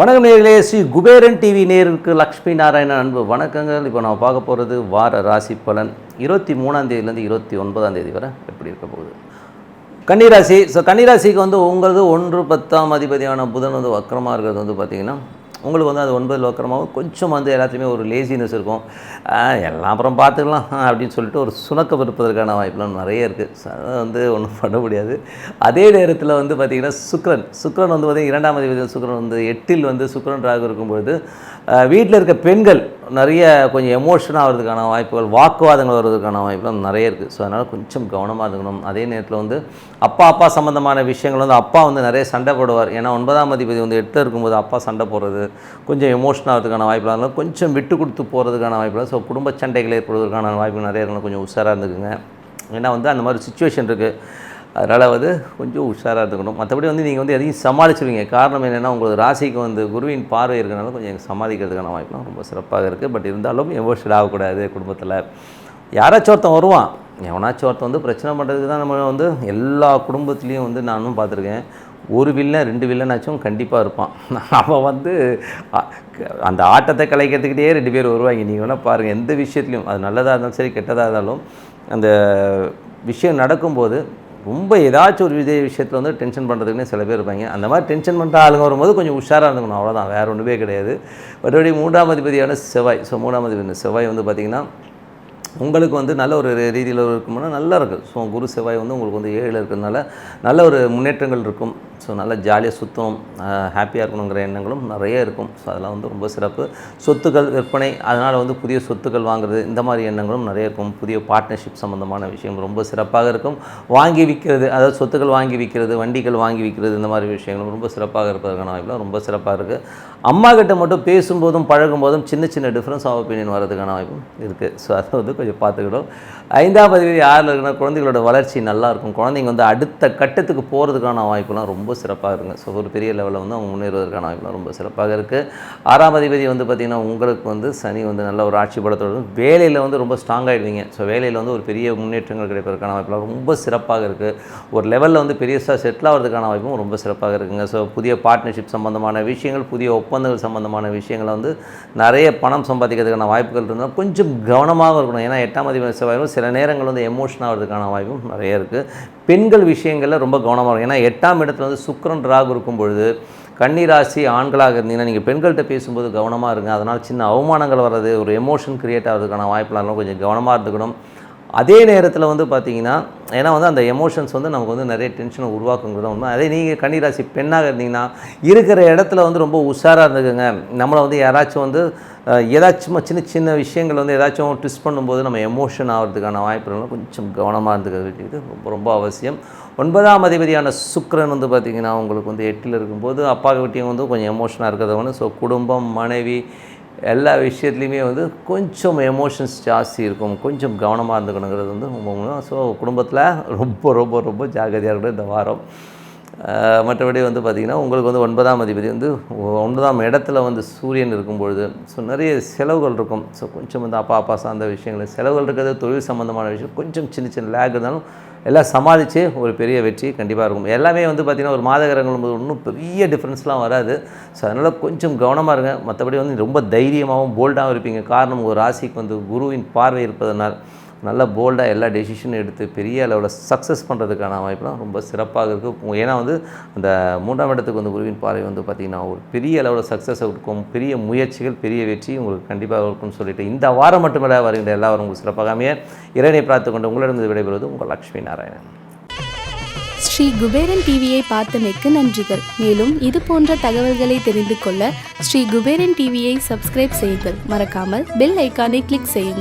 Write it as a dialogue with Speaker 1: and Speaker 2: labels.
Speaker 1: வணக்கம் நேர்களே ஸ்ரீ குபேரன் டிவி நேருக்கு லக்ஷ்மி நாராயணன் அன்பு வணக்கங்கள். இப்போ நம்ம பார்க்க போகிறது வார ராசி பலன். இருபத்தி மூணாம் தேதியிலேருந்து இருபத்தி ஒன்பதாம் தேதி வரை எப்படி இருக்க போகுது? கன்னிராசி ஸோ கன்னிராசிக்கு வந்து உங்களது ஒன்று பத்தாம் அதிபதியான புதன் வந்து வக்கரமாக இருக்கிறது வந்து பார்த்திங்கன்னா உங்களுக்கு வந்து அது ஒன்பது லோக்கரமாகவும் கொஞ்சம் வந்து எல்லாத்தையுமே ஒரு லேசினஸ் இருக்கும். எல்லாம் அப்புறம் பார்த்துக்கலாம் அப்படின்னு சொல்லிட்டு ஒரு சுணக்கம் இருப்பதற்கான வாய்ப்புலாம் நிறைய இருக்குது அதை வந்து ஒன்றும் பண்ண முடியாது. அதே நேரத்தில் வந்து பார்த்திங்கன்னா சுக்ரன் சுக்ரன் வந்து பார்த்திங்கன்னா இரண்டாம் அதிபதி சுக்ரன் வந்து எட்டில் வந்து சுக்ரன் ராகு இருக்கும்பொழுது வீட்டில் இருக்க பெண்கள் நிறைய கொஞ்சம் எமோஷனாக ஆகிறதுக்கான வாய்ப்புகள் வாக்குவாதங்கள் வர்றதுக்கான வாய்ப்புகள் நிறைய இருக்குது ஸோ அதனால் கொஞ்சம் கவனமாக இருக்கணும். அதே நேரத்தில் வந்து அப்பா அப்பா சம்மந்தமான விஷயங்கள் வந்து அப்பா வந்து நிறைய சண்டை போடுவார். ஏன்னா ஒன்பதாம் அதிபதி வந்து எட்டு இருக்கும்போது அப்பா சண்டை போடுறது கொஞ்சம் எமோஷனாக ஆகிறதுக்கான வாய்ப்புகள் அதனால் கொஞ்சம் விட்டு கொடுத்து போகிறதுக்கான வாய்ப்புகள். ஸோ குடும்ப சண்டைகள் ஏற்படுவதற்கான வாய்ப்பு நிறைய இருக்கணும் கொஞ்சம் உஷாராக இருந்துக்குங்க. ஏன்னா வந்து அந்த மாதிரி சுச்சுவேஷன் இருக்குது அதனால் வந்து கொஞ்சம் உஷாராக இருந்துக்கணும். மற்றபடி வந்து நீங்கள் வந்து எதையும் சமாளிச்சிருவீங்க. காரணம் என்னென்னா உங்களுக்கு ராசிக்கு வந்து குருவின் பார்வை இருக்கிறனால கொஞ்சம் சமாளிக்கிறதுக்கான வாய்ப்புலாம் ரொம்ப சிறப்பாக இருக்குது பட் இருந்தாலும் எமோஷன் ஆகக்கூடாது குடும்பத்தில். யாராச்சும் ஒருத்தன் வருவான். எவனாச்சும் ஒருத்தன் வந்து பிரச்சனை பண்ணுறதுக்கு தான் நம்ம வந்து எல்லா குடும்பத்துலேயும் வந்து நானும் பார்த்துருக்கேன். ஒரு வில்லன் ரெண்டு வில்லனாச்சும் கண்டிப்பாக இருப்பான். அவன் வந்து அந்த ஆட்டத்தை கலைக்கிறதுக்கிட்டே ரெண்டு பேர் வருவாங்க. நீங்கள் வேணால் பாருங்கள் எந்த விஷயத்துலையும். அது நல்லதாக இருந்தாலும் சரி கெட்டதாக இருந்தாலும் அந்த விஷயம் நடக்கும்போது ரொம்ப ஏதாச்சும் ஒரு விஜய் விஷயத்தில் வந்து டென்ஷன் பண்ணுறதுக்குன்னு சில பேர் இருப்பாங்க. அந்த மாதிரி டென்ஷன் பண்ணுற ஆளுங்க வரும்போது கொஞ்சம் உஷாராக இருந்துக்கணும். அவ்வளோதான் வேறு ஒன்றுமே கிடையாது. மற்றபடி மூன்றாம் அதிபதியான செவ்வாய். ஸோ மூன்றாம் அதிபதி செவ்வாய் வந்து பார்த்திங்கன்னா உங்களுக்கு வந்து நல்ல ஒரு ரீதியில் இருக்கும்னா நல்லா இருக்குது ஸோ குரு செவ்வாய் வந்து உங்களுக்கு வந்து ஏழில் இருக்கிறதுனால நல்ல ஒரு முன்னேற்றங்கள் இருக்கும். ஸோ நல்லா ஜாலியாக சுற்றணும் ஹாப்பியாக இருக்கணுங்கிற எண்ணங்களும் நிறைய இருக்கும். ஸோ அதெல்லாம் வந்து ரொம்ப சிறப்பு. சொத்துக்கள் விற்பனை அதனால் வந்து புதிய சொத்துக்கள் வாங்குறது இந்த மாதிரி எண்ணங்களும் நிறைய இருக்கும். புதிய பார்ட்னர்ஷிப் சம்மந்தமான விஷயம் ரொம்ப சிறப்பாக இருக்கும். வாங்கி விற்கிறது அதாவது சொத்துக்கள் வாங்கி விற்கிறது வண்டிகள் வாங்கி விற்கிறது இந்த மாதிரி விஷயங்களும் ரொம்ப சிறப்பாக இருப்பதற்கான வாய்ப்புலாம் ரொம்ப சிறப்பாக இருக்குது அம்மா கிட்ட மட்டும் பேசும்போதும் பழகும்போதும் சின்ன சின்ன டிஃப்ரென்ஸ் ஆஃப் ஒப்பீனியன் வரதுக்கான வாய்ப்பும் இருக்குது ஸோ அதை வந்து கொஞ்சம் பார்த்துக்கிடும் ஐந்தாம் பதிவு யாரில் இருக்குன்னா குழந்தைகளோட வளர்ச்சி நல்லா இருக்கும். குழந்தைங்க வந்து அடுத்த கட்டத்துக்கு போகிறதுக்கான வாய்ப்புலாம் ரொம்ப சிறப்பாக இருக்குங்க ஸோ ஒரு பெரிய லெவலில் வந்து அவங்க முன்னேறுவதற்கான வாய்ப்புலாம் ரொம்ப சிறப்பாக இருக்குது ஆறாம் அதிபதி வந்து பார்த்திங்கன்னா உங்களுக்கு வந்து சனி வந்து நல்ல ஒரு ஆட்சி படத்தோடு வேலையில் வந்து ரொம்ப ஸ்ட்ராங் ஆகிடுவீங்க ஸோ வேலையில் வந்து ஒரு பெரிய முன்னேற்றங்கள் கிடைப்பதற்கான வாய்ப்புலாம் ரொம்ப சிறப்பாக இருக்குது ஒரு லெவலில் வந்து பெரியசாக செட்டில் ஆகிறதுக்கான வாய்ப்பும் ரொம்ப சிறப்பாக இருக்குங்க. ஸோ புதிய பார்ட்னர்ஷிப் சம்மந்தமான விஷயங்கள் புதிய ஒப்பந்தங்கள் சம்மந்தமான விஷயங்களை வந்து நிறைய பணம் சம்பாதிக்கிறதுக்கான வாய்ப்புகள் இருந்தால் கொஞ்சம் கவனமாக இருக்கணும். ஏன்னா எட்டாம் அதிபதி செவ்வாயும் சில நேரங்கள் வந்து எமோஷன் ஆகிறதுக்கான வாய்ப்பும் நிறைய இருக்குது பெண்கள் விஷயங்களில் ரொம்ப கவனமாக இருக்கும் ஏன்னா எட்டாம் இடத்துல வந்து சுக்கரன் ராகு இருக்கும் பொழுது கன்னிராசி ஆண்களாக இருந்தீங்கன்னா நீங்கள் பெண்கள்கிட்ட பேசும்போது கவனமாக இருங்க. அதனால் சின்ன அவமானங்கள் வர்றது ஒரு எமோஷன் க்ரியேட் ஆகிறதுக்கான வாய்ப்புலாம் கொஞ்சம் கவனமாக இருந்துக்கணும். அதே நேரத்தில் வந்து பார்த்தீங்கன்னா ஏன்னா வந்து அந்த எமோஷன்ஸ் வந்து நமக்கு வந்து நிறைய டென்ஷனை உருவாக்குங்கிறது உண்மை. அதே நீங்கள் கன்னிராசி பெண்ணாக இருந்தீங்கன்னா இருக்கிற இடத்துல வந்து ரொம்ப உஷாராக இருந்துக்குங்க. நம்மளை வந்து யாராச்சும் வந்து ஏதாச்சும் சின்ன சின்ன விஷயங்கள் வந்து ஏதாச்சும் ட்விஸ்ட் பண்ணும்போது நம்ம எமோஷன் ஆகிறதுக்கான வாய்ப்புகள் கொஞ்சம் கவனமாக இருந்துக்க வேண்டியது ரொம்ப ரொம்ப அவசியம். ஒன்பதாம் அதிபதியான சுக்கரன் வந்து பார்த்திங்கன்னா உங்களுக்கு வந்து எட்டில் இருக்கும்போது அப்பா கிட்டேயும் வந்து கொஞ்சம் எமோஷனாக இருக்கிறது ஸோ குடும்பம் மனைவி எல்லா விஷயத்துலையுமே வந்து கொஞ்சம் எமோஷன்ஸ் ஜாஸ்தி இருக்கும். கொஞ்சம் கவனமாக இருந்துக்கணுங்கிறது வந்து ரொம்ப ஸோ குடும்பத்தில் ரொம்ப ரொம்ப ரொம்ப ஜாக்கிரதையாக இருக்கணும் இந்த வாரம். மற்றபடி வந்து பார்த்திங்கன்னா உங்களுக்கு வந்து ஒன்பதாம் அதிபதி வந்து ஒன்பதாம் இடத்துல வந்து சூரியன் இருக்கும்பொழுது ஸோ நிறைய செலவுகள் இருக்கும். ஸோ கொஞ்சம் வந்து அப்பா அப்பா சார்ந்த விஷயங்கள் செலவுகள் இருக்கிறது தொழில் சம்மந்தமான விஷயம் கொஞ்சம் சின்ன சின்ன லேக் இருந்தாலும் எல்லாம் சமாளித்து ஒரு பெரிய வெற்றி கண்டிப்பாக இருக்கும். எல்லாமே வந்து பார்த்திங்கன்னா ஒரு மாதகரங்கள் போது ஒன்றும் பெரிய டிஃப்ரென்ஸ்லாம் வராது. ஸோ அதனால் கொஞ்சம் கவனமாக இருங்க. மற்றபடி வந்து ரொம்ப தைரியமாகவும் போல்டாகவும் இருப்பீங்க. காரணம் ஒரு ராசிக்கு வந்து குருவின் பார்வை இருப்பதனால். நல்ல போல்டாக எல்லா டெசிஷனும் எடுத்து பெரிய அளவில் சக்ஸஸ் பண்ணுறதுக்கான வாய்ப்புலாம் ரொம்ப சிறப்பாக இருக்குது ஏன்னா வந்து அந்த மூன்றாம் இடத்துக்கு வந்து குருவின் பார்வை வந்து பார்த்திங்கன்னா ஒரு பெரிய அளவில் சக்ஸஸ் இருக்கும் பெரிய முயற்சிகள் பெரிய வெற்றி உங்களுக்கு கண்டிப்பாக இருக்கும்னு சொல்லிட்டு இந்த வாரம் மட்டுமல்ல வருகின்ற எல்லா வாரம் உங்களுக்கு சிறப்பாக அமைய. இறைனை பார்த்து கொண்டு உங்களிடம் விடைபெறுவது உங்கள் லக்ஷ்மி நாராயணன்.
Speaker 2: ஸ்ரீ குபேரன் டிவியை பார்த்தமைக்கு நன்றிகள். மேலும் இது போன்ற தகவல்களை தெரிந்து கொள்ள ஸ்ரீ குபேரன் டிவியை சப்ஸ்கிரைப் செய்யுங்கள். மறக்காமல் பெல் ஐக்கானை கிளிக் செய்யுங்கள்.